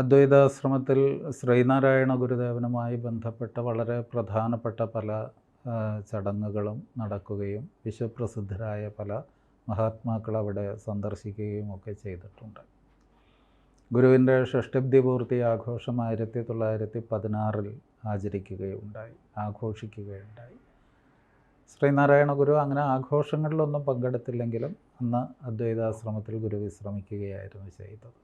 അദ്വൈതാശ്രമത്തിൽ ശ്രീനാരായണ ഗുരുദേവനുമായി ബന്ധപ്പെട്ട വളരെ പ്രധാനപ്പെട്ട പല ചടങ്ങുകളും നടക്കുകയും വിശ്വപ്രസിദ്ധരായ പല മഹാത്മാക്കൾ അവിടെ സന്ദർശിക്കുകയും ഒക്കെ ചെയ്തിട്ടുണ്ട്. ഗുരുവിന്റെ ഷഷ്ടബ്ദി പൂർത്തി ആഘോഷം ആയിരത്തി തൊള്ളായിരത്തി പതിനാറിൽ ആചരിക്കുകയുണ്ടായി ആഘോഷിക്കുകയുണ്ടായി. ശ്രീനാരായണ ഗുരു അങ്ങനെ ആഘോഷങ്ങളിലൊന്നും പങ്കെടുത്തില്ലെങ്കിലും അന്ന് അദ്വൈതാശ്രമത്തിൽ ഗുരു വിശ്രമിക്കുകയായിരുന്നു ചെയ്തത്.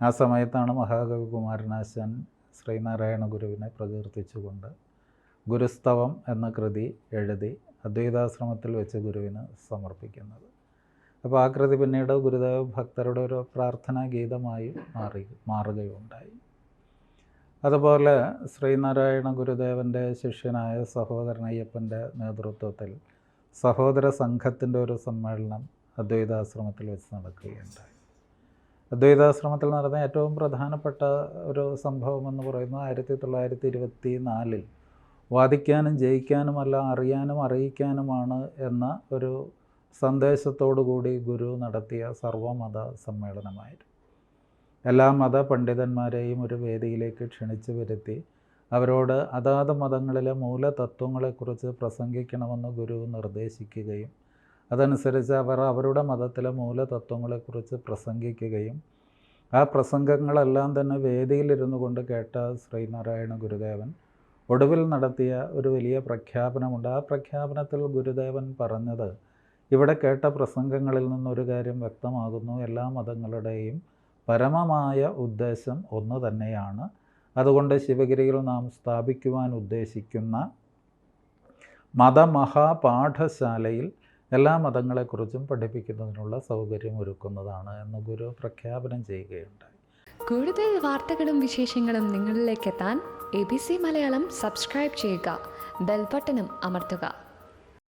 ആ സമയത്താണ് മഹാകവി കുമാരനാശാൻ ശ്രീനാരായണ ഗുരുവിനെ പ്രകീർത്തിച്ചുകൊണ്ട് ഗുരുസ്തവം എന്ന കൃതി എഴുതി അദ്വൈതാശ്രമത്തിൽ വെച്ച് ഗുരുവിന് സമർപ്പിക്കുന്നത്. അപ്പോൾ ആ കൃതി പിന്നീട് ഗുരുദേവ ഭക്തരുടെ ഒരു പ്രാർത്ഥനാ ഗീതമായി മാറി മാറുകയുണ്ടായി. അതുപോലെ ശ്രീനാരായണ ഗുരുദേവന്റെ ശിഷ്യനായ സഹോദരൻ അയ്യപ്പന്റെ നേതൃത്വത്തിൽ സഹോദര സംഘത്തിന്റെ ഒരു സമ്മേളനം അദ്വൈതാശ്രമത്തിൽ വെച്ച് നടക്കുകയുണ്ടായി. അദ്വൈതാശ്രമത്തിൽ നടന്ന ഏറ്റവും പ്രധാനപ്പെട്ട ഒരു സംഭവം എന്ന് പറയുന്നത് ആയിരത്തി തൊള്ളായിരത്തി ഇരുപത്തി നാലിൽ വാദിക്കാനും ജയിക്കാനുമല്ല അറിയാനും അറിയിക്കാനുമാണ് എന്ന ഒരു സന്ദേശത്തോടു കൂടി ഗുരു നടത്തിയ സർവമത സമ്മേളനമായിരുന്നു. എല്ലാ മത പണ്ഡിതന്മാരെയും ഒരു വേദിയിലേക്ക് ക്ഷണിച്ചു വരുത്തി അവരോട് അതാത് മതങ്ങളിലെ മൂലതത്വങ്ങളെക്കുറിച്ച് പ്രസംഗിക്കണമെന്ന് ഗുരു നിർദ്ദേശിക്കുകയും അതനുസരിച്ച് അവർ അവരുടെ മതത്തിലെ മൂലതത്വങ്ങളെക്കുറിച്ച് പ്രസംഗിക്കുകയും ആ പ്രസംഗങ്ങളെല്ലാം തന്നെ വേദിയിലിരുന്നു കൊണ്ട് കേട്ട ശ്രീനാരായണ ഗുരുദേവൻ ഒടുവിൽ നടത്തിയ ഒരു വലിയ പ്രഖ്യാപനമുണ്ട്. ആ പ്രഖ്യാപനത്തിൽ ഗുരുദേവൻ പറഞ്ഞത് ഇവിടെ കേട്ട പ്രസംഗങ്ങളിൽ നിന്നൊരു കാര്യം വ്യക്തമാകുന്നു. എല്ലാ മതങ്ങളുടെയും പരമമായ ഉദ്ദേശം ഒന്ന് തന്നെയാണ്. അതുകൊണ്ട് ശിവഗിരിയിൽ നാം സ്ഥാപിക്കുവാൻ ഉദ്ദേശിക്കുന്ന മതമഹാപാഠശാലയിൽ എല്ലാ മതങ്ങളെക്കുറിച്ചും പഠിപ്പിക്കുന്നതിനുള്ള സൗകര്യം ഒരുക്കുന്നതാണ് എന്ന് ഗുരു പ്രഖ്യാപനം ചെയ്യുകയുണ്ടായി. കൂടുതൽ വാർത്തകളും വിശേഷങ്ങളും നിങ്ങളിലേക്ക് എത്താൻ A B C Malayalam subscribe ചെയ്യുക. ബെൽബട്ടനും അമർത്തുക.